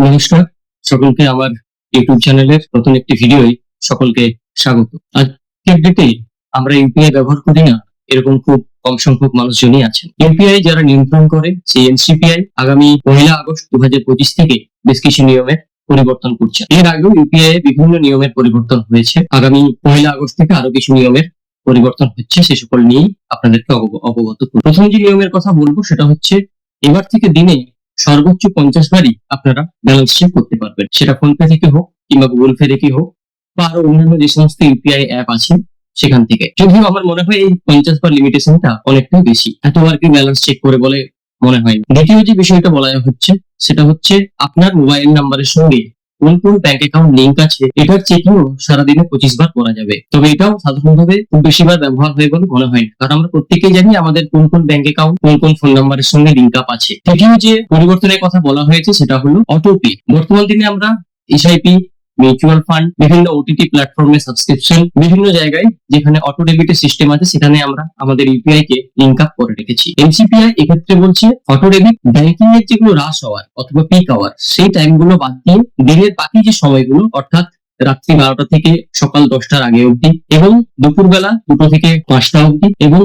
নমস্কার, সকলকে আমার ইউটিউব চ্যানেলের নতুন একটি ভিডিওয় সকলকে স্বাগত। আজকের ডেটে আমরা ইউপিআই ব্যবহার করি না, এরকম খুব কম সংখ্যক মানুষজনই আছেন। ইউপিআই যারা নিয়ন্ত্রণ করে, সেই এনসিপিআই আগামী পহেলা আগস্ট দু থেকে বেশ কিছু নিয়মের পরিবর্তন করছে। এর আগেও ইউপিআই এ বিভিন্ন নিয়মের পরিবর্তন হয়েছে। আগামী পহেলা আগস্ট থেকে আরও কিছু নিয়মের পরিবর্তন হচ্ছে, সে সকল নিয়েই আপনাদেরকে অবগ- অবগত করব। প্রথম যে নিয়মের কথা বলব, সেটা হচ্ছে, এবার থেকে দিনে সর্বোচ্চ পঞ্চাশ বারই আপনারা ব্যালেন্স চেক করতে পারবেন। সেটা ফোনপে থেকে হোক কিংবা গুগল পে থেকে হোক বা আরও অন্যান্য যে সমস্ত ইউপিআই অ্যাপ আছে সেখান থেকে। যদিও আমার মনে হয় এই পঞ্চাশ বার লিমিটেশনটা অনেকটাই বেশি। এতবার কি ব্যালেন্স চেক করে বলে মনে হয়। দ্বিতীয় যে বিষয়টা বলা হচ্ছে, সেটা হচ্ছে আপনার মোবাইল নাম্বারের সঙ্গে কোন কোন ব্যাংক অ্যাকাউন্ট লিঙ্ক আছে, এটার চেকিংও সারাদিনে পঁচিশ বার করা যাবে। তবে এটাও সাধারণভাবে খুব বেশি বার ব্যবহার হয় বলে মনে হয় কারণ আমরা প্রত্যেকেই জানি আমাদের কোন কোন ব্যাংক অ্যাকাউন্ট কোন কোন ফোন নাম্বারের সঙ্গে লিঙ্ক আপ আছে। তৃতীয় যে পরিবর্তনের কথা বলা হয়েছে, সেটা হলো অটোপে বর্তমান দিনে আমরা এসআইপি মিউচুয়াল ফান্ড বিভিন্ন ওটিটি প্ল্যাটফর্মে সাবস্ক্রিপশন বিভিন্ন জায়গায় যেখানে অটো ডেবিটের সিস্টেম আছে, সেখানে আমরা আমাদের ইউপিআই কে লিঙ্ক আপ করে রেখেছি। এনসিপিআই এক্ষেত্রে বলছে অটো ডেবিট ব্যাংকিং এর যেগুলো রাশ আওয়ার অথবা পিক আওয়ার সেই টাইমগুলো বাদ দিয়ে দিনের বাকি যে সময়গুলো, অর্থাৎ রাত্রি বারোটা থেকে সকাল দশটার আগে অবধি এবং দুপুরবেলা দুটো থেকে পাঁচটা অবধি এবং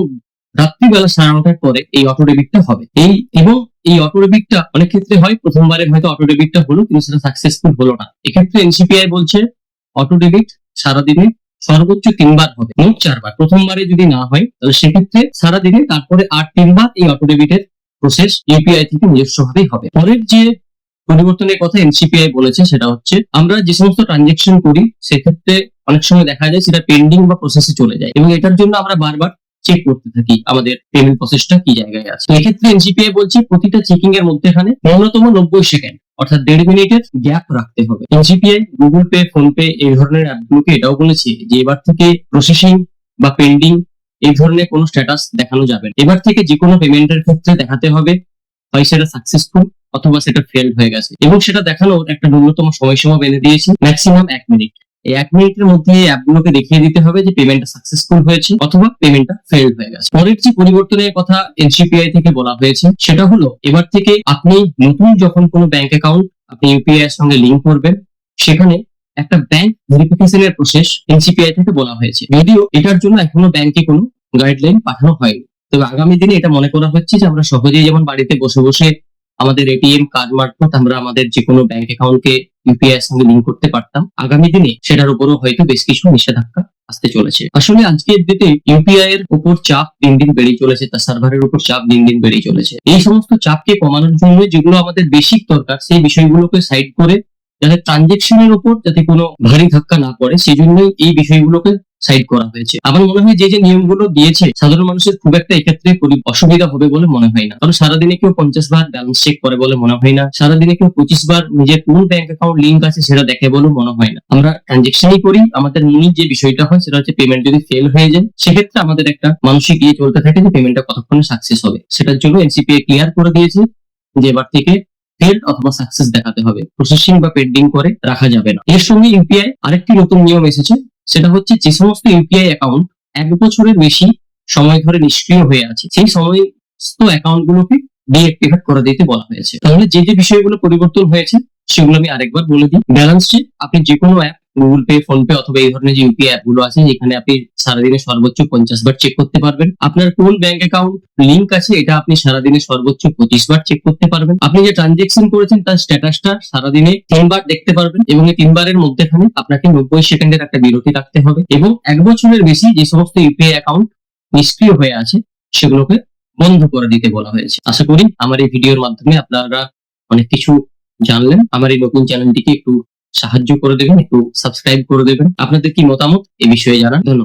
রাত্রিবেলা সাড়ে নটার পরে এই অটো ডেবিটটা হবে। এই এবং এই অটো ডেবিটটা অনেক ক্ষেত্রে হয় প্রথমবারে হয়তো অটো ডেবিটটা হলো, কিন্তু সেটা সাকসেসফুল হলো না। এক্ষেত্রে এনসিপিআই বলছে অটো ডেবিট সারাদিনে সর্বোচ্চ তিনবার হবে, মোট চারবার। প্রথমবারে যদি না হয়, তাহলে সেক্ষেত্রে সারাদিনে তারপরে আর তিনবার এই অটো ডেবিটের প্রসেস ইউপিআই থেকে নিজস্ব ভাবেই হবে। পরের যে পরিবর্তনের কথা এনসিপিআই বলেছে, সেটা হচ্ছে, আমরা যে সমস্ত ট্রানজেকশন করি, সেক্ষেত্রে অনেক সময় দেখা যায় সেটা পেন্ডিং বা প্রসেসে চলে যায়। এবং এটার জন্য আমরা বারবার চেক করতে থাকি, আমাদের পেমেন্ট প্রসেসটা কি জায়গায় আছে। এক্ষেত্রে এনসিপিআই বলছে প্রতিটা চেকিং এর মধ্যেখানে ন্যূনতম নব্বই সেকেন্ড অর্থাৎ দেড় মিনিটের গ্যাপ রাখতে হবে। NCPI Google Pay PhonePe এই ধরনের অ্যাপগুলোকে এটাও বলেছে যে এবার থেকে প্রসেসিং বা পেন্ডিং এই ধরনের কোনো স্ট্যাটাস দেখানো যাবে। এবার থেকে যে কোনো পেমেন্টের ক্ষেত্রে দেখাতে হবে হয় সেটা সাকসেসফুল অথবা সেটা ফেল হয়ে গেছে। এবং সেটা দেখানোর একটা ন্যূনতম সময়সীমা বেঁধে দিয়েছে ম্যাক্সিমাম এক মিনিট এই এক মিনিটের মধ্যে অ্যাপগুলোকে দেখিয়ে দিতে হবে যে পেমেন্টটা সাকসেসফুল হয়েছে অথবা পেমেন্টটা ফেল হয়ে গেছে। পরের যে পরিবর্তনের কথা এনসিপিআই থেকে বলা হয়েছে, সেটা হলো এবার থেকে আপনি নতুন যখন কোনো ব্যাংক অ্যাকাউন্ট আপনি ইউপিআই এর সঙ্গে লিংক করবেন, সেখানে একটা ব্যাংক ভেরিফিকেশনের প্রসেস এনসিপিআই থেকে বলা হয়েছে। যদিও এটার জন্য এখনও ব্যাংকে কোনো গাইডলাইন পাঠানো হয়নি। তবে আগামী দিনে এটা মনে করা হচ্ছে যে আমরা সহজেই যেমন বাড়িতে বসে বসে আমাদের এটিএম কার্ড মারফত আমরা আমাদের যে কোনো ব্যাংক অ্যাকাউন্টকে ইউপিআই এর সঙ্গে লিঙ্ক করতে পারতাম। আগামী দিনে সেটার উপরও হয়তো বেশ কিছু নিষেধাজ্ঞা আসতে চলেছে। আসলে আজকের ডেটে ইউপিআই এর উপর চাপ দিন দিন বেড়ে চলেছে তার সার্ভারের উপর চাপ দিন দিন বেড়ে চলেছে। এই সমস্ত চাপকে কমানোর জন্য যেগুলো আমাদের বেসিক দরকার, সেই বিষয়গুলোকে সাইড করে যাতে ট্রানজেকশনের উপর যাতে কোনো ভারী ধাক্কা না পড়ে সেই জন্যই এই বিষয়গুলোকে সাইড করা হয়েছে। আমার মনে হয় যে যে নিয়মগুলো দিয়েছে, সাধারণ মানুষের খুব একটা এক্ষেত্রে অসুবিধা হবে বলে মনে হয় না। কারণ সারাদিনে কেউ পঞ্চাশ বার ব্যালেন্স চেক করে বলে মনে হয় না। সারাদিনে কেউ পঁচিশ বার নিজের কোন ব্যাংক অ্যাকাউন্ট লিঙ্ক আছে সেটা দেখে বলে মনে হয় না। আমরা ট্রানজেকশনই করি, আমাদের মূল যে বিষয়টা হয় সেটা হচ্ছে পেমেন্ট যদি ফেল হয়ে যায়, সেক্ষেত্রে আমাদের একটা মানসিক ইয়ে চলতে থাকে যে পেমেন্টটা কতক্ষণে সাকসেস হবে। সেটার জন্য এনসিপিআই ক্লিয়ার করে দিয়েছে যে, এবার থেকে ফেল অথবা সাকসেস দেখাতে হবে। প্রসেসিং বা পেন্ডিং করে রাখা যাবে না। এর সঙ্গে ইউপিআই আরেকটি নতুন নিয়ম এসেছে, সেটা হচ্ছে যে সমস্ত ইউপিআই অ্যাকাউন্ট এক বছরের বেশি সময় ধরে নিষ্ক্রিয় হয়ে আছে। সেই সমস্ত অ্যাকাউন্ট গুলোকে ডিঅ্যাক্টিভেট করে দিতে বলা হয়েছে। তাহলে যে যে বিষয়গুলো পরিবর্তন হয়েছে, সেগুলো আমি আরেকবার বলে দিই। ব্যালেন্স চেক আপনি যে কোনো app Google Pay PhonePe অথবা এই ধরনের যে ইউপিআই অ্যাপগুলো আছে, যেখানে আপনি সারাদিনে সর্বোচ্চ পঞ্চাশ বার চেক করতে পারবেন। আপনার কোন ব্যাংক অ্যাকাউন্ট লিঙ্ক আছে, এটা আপনি সারাদিনে সর্বোচ্চ পঁচিশ বার চেক করতে পারবেন। আপনি যে ট্রানজেকশন করেছেন, তার স্ট্যাটাসটা সারাদিনে তিনবার দেখতে পারবেন এবং এই তিনবারের মধ্যেখানে আপনাকে নব্বই সেকেন্ডের একটা বিরতি রাখতে হবে এবং এক বছরের বেশি যে সমস্ত ইউপিআই অ্যাকাউন্ট নিষ্ক্রিয় হয়ে আছে, সেগুলোকে বন্ধ করে দিতে বলা হয়েছে। আশা করি আমার এই ভিডিওর মাধ্যমে আপনারা অনেক কিছু জানলেন। আমার এই নতুন চ্যানেলটিকে একটু সাহায্য করে দেবেন একটু সাবস্ক্রাইব করে দেবেন। আপনাদের কি মতামত? এ বিষয়ে জানান ধন্যবাদ।